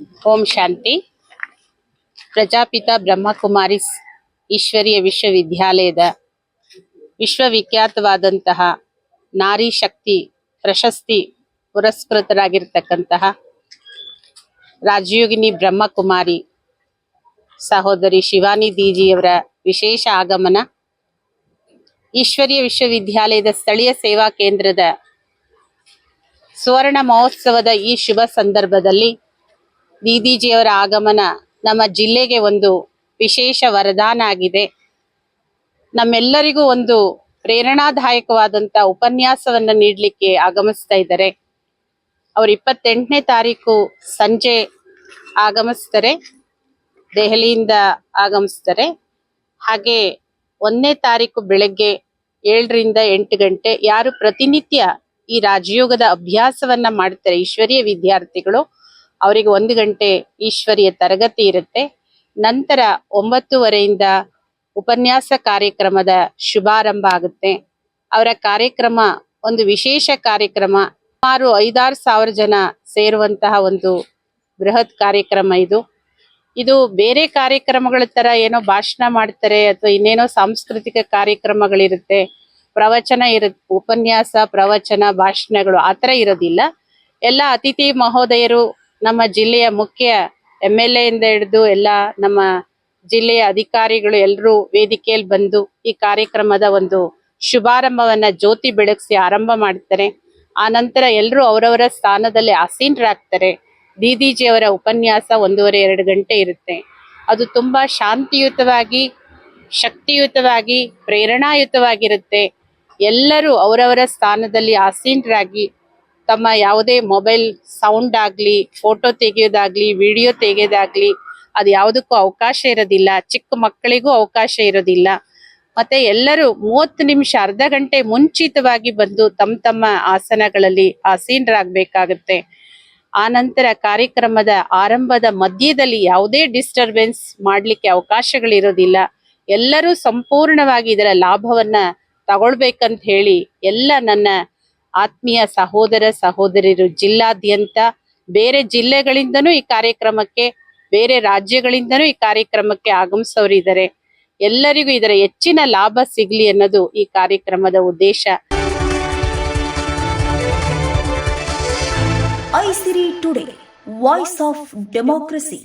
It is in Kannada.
ಓಂ ಶಾಂತಿ. ಪ್ರಜಾಪಿತ ಬ್ರಹ್ಮಕುಮಾರಿ ಈಶ್ವರೀಯ ವಿಶ್ವವಿದ್ಯಾಲಯದ ವಿಶ್ವವಿಖ್ಯಾತವಾದಂತಹ ನಾರಿ ಶಕ್ತಿ ಪ್ರಶಸ್ತಿ ಪುರಸ್ಕೃತರಾಗಿರ್ತಕ್ಕಂತಹ ರಾಜಯೋಗಿನಿ ಬ್ರಹ್ಮಕುಮಾರಿ ಸಹೋದರಿ ಶಿವಾನಿ ದೀಜಿಯವರ ವಿಶೇಷ ಆಗಮನ ಈಶ್ವರೀಯ ವಿಶ್ವವಿದ್ಯಾಲಯದ ಸ್ಥಳೀಯ ಸೇವಾ ಕೇಂದ್ರದ ಸುವರ್ಣ ಮಹೋತ್ಸವದ ಈ ಶುಭ ಸಂದರ್ಭದಲ್ಲಿ ದೀದೀಜಿಯವರ ಆಗಮನ ನಮ್ಮ ಜಿಲ್ಲೆಗೆ ಒಂದು ವಿಶೇಷ ವರದಾನ ಆಗಿದೆ. ನಮ್ಮೆಲ್ಲರಿಗೂ ಒಂದು ಪ್ರೇರಣಾದಾಯಕವಾದಂತ ಉಪನ್ಯಾಸವನ್ನ ನೀಡಲಿಕ್ಕೆ ಆಗಮಿಸ್ತಾ ಇದ್ದಾರೆ. ಅವ್ರು ಇಪ್ಪತ್ತೆಂಟನೇ ತಾರೀಕು ಸಂಜೆ ಆಗಮಿಸ್ತಾರೆ. ದೆಹಲಿಯಿಂದ ಆಗಮಿಸ್ತಾರೆ. ಹಾಗೆ ಒಂದನೇ ತಾರೀಕು ಬೆಳಗ್ಗೆ ಏಳರಿಂದ ಎಂಟು ಗಂಟೆ ಯಾರು ಪ್ರತಿನಿತ್ಯ ಈ ರಾಜಯೋಗದ ಅಭ್ಯಾಸವನ್ನ ಮಾಡ್ತಾರೆ, ಈಶ್ವರೀಯ ವಿದ್ಯಾರ್ಥಿಗಳು ಅವರಿಗೆ ಒಂದು ಗಂಟೆ ಈಶ್ವರಿಯ ತರಗತಿ ಇರುತ್ತೆ. ನಂತರ ಒಂಬತ್ತುವರೆಯಿಂದ ಉಪನ್ಯಾಸ ಕಾರ್ಯಕ್ರಮದ ಶುಭಾರಂಭ ಆಗುತ್ತೆ. ಅವರ ಕಾರ್ಯಕ್ರಮ, ಒಂದು ವಿಶೇಷ ಕಾರ್ಯಕ್ರಮ, ಸುಮಾರು ಐದಾರು ಸಾವಿರ ಜನ ಸೇರುವಂತಹ ಒಂದು ಬೃಹತ್ ಕಾರ್ಯಕ್ರಮ ಇದು. ಇದು ಬೇರೆ ಕಾರ್ಯಕ್ರಮಗಳ ತರ ಏನೋ ಭಾಷಣ ಮಾಡ್ತಾರೆ, ಅಥವಾ ಇನ್ನೇನೋ ಸಾಂಸ್ಕೃತಿಕ ಕಾರ್ಯಕ್ರಮಗಳಿರುತ್ತೆ. ಪ್ರವಚನ ಇರುತ್ತೆ ಉಪನ್ಯಾಸ, ಪ್ರವಚನ, ಭಾಷಣಗಳು ಆತರ ಇರೋದಿಲ್ಲ. ಎಲ್ಲ ಅತಿಥಿ ಮಹೋದಯರು ನಮ್ಮ ಜಿಲ್ಲೆಯ ಮುಖ್ಯ ಎಂ ಎಲ್ ಎ ಇಂದ ಹಿಡಿದು ಎಲ್ಲ ನಮ್ಮ ಜಿಲ್ಲೆಯ ಅಧಿಕಾರಿಗಳು ಎಲ್ಲರೂ ವೇದಿಕೆಯಲ್ಲಿ ಬಂದು ಈ ಕಾರ್ಯಕ್ರಮದ ಒಂದು ಶುಭಾರಂಭವನ್ನ ಜ್ಯೋತಿ ಬೆಳಗಿಸಿ ಆರಂಭ ಮಾಡ್ತಾರೆ. ಆ ನಂತರ ಎಲ್ಲರೂ ಅವರವರ ಸ್ಥಾನದಲ್ಲಿ ಆಸೀನರಾಗ್ತಾರೆ. ದೀದಿಜಿ ಅವರ ಉಪನ್ಯಾಸ ಒಂದೂವರೆ ಎರಡು ಗಂಟೆ ಇರುತ್ತೆ. ಅದು ತುಂಬಾ ಶಾಂತಿಯುತವಾಗಿ, ಶಕ್ತಿಯುತವಾಗಿ, ಪ್ರೇರಣಾಯುತವಾಗಿರುತ್ತೆ. ಎಲ್ಲರೂ ಅವರವರ ಸ್ಥಾನದಲ್ಲಿ ಆಸೀನರಾಗಿ ತಮ್ಮ ಯಾವುದೇ ಮೊಬೈಲ್ ಸೌಂಡ್ ಆಗ್ಲಿ, ಫೋಟೋ ತೆಗೆಯೋದಾಗ್ಲಿ, ವಿಡಿಯೋ ತೆಗೆಯೋದಾಗ್ಲಿ ಅದು ಯಾವುದಕ್ಕೂ ಅವಕಾಶ ಇರೋದಿಲ್ಲ. ಚಿಕ್ಕ ಮಕ್ಕಳಿಗೂ ಅವಕಾಶ ಇರೋದಿಲ್ಲ. ಮತ್ತೆ ಎಲ್ಲರೂ ಮೂವತ್ತು ನಿಮಿಷ, ಅರ್ಧ ಗಂಟೆ ಮುಂಚಿತವಾಗಿ ಬಂದು ತಮ್ಮ ತಮ್ಮ ಆಸನಗಳಲ್ಲಿ, ಆಸೀನರಾಗಬೇಕಾಗತ್ತೆ. ಆ ನಂತರ ಕಾರ್ಯಕ್ರಮದ ಆರಂಭದ ಮಧ್ಯದಲ್ಲಿ ಯಾವುದೇ ಡಿಸ್ಟರ್ಬೆನ್ಸ್ ಮಾಡ್ಲಿಕ್ಕೆ ಅವಕಾಶಗಳಿರೋದಿಲ್ಲ. ಎಲ್ಲರೂ ಸಂಪೂರ್ಣವಾಗಿ ಇದರ ಲಾಭವನ್ನ ತಗೊಳ್ಬೇಕಂತ ಹೇಳಿ ಎಲ್ಲ ನನ್ನ ಆತ್ಮೀಯ ಸಹೋದರ ಸಹೋದರಿಯರು ಜಿಲ್ಲಾದ್ಯಂತ ಬೇರೆ ಜಿಲ್ಲೆಗಳಿಂದನೂ ಈ ಕಾರ್ಯಕ್ರಮಕ್ಕೆ, ಬೇರೆ ರಾಜ್ಯಗಳಿಂದನೂ ಈ ಕಾರ್ಯಕ್ರಮಕ್ಕೆ ಆಗಮಿಸೋರಿದ್ದಾರೆ ಎಲ್ಲರಿಗೂ ಇದರ ಹೆಚ್ಚಿನ ಲಾಭ ಸಿಗ್ಲಿ ಅನ್ನೋದು ಈ ಕಾರ್ಯಕ್ರಮದ ಉದ್ದೇಶ. ಐಸಿರಿ ಟುಡೇ ವಾಯ್ಸ್ ಆಫ್ ಡೆಮೋಕ್ರಸಿ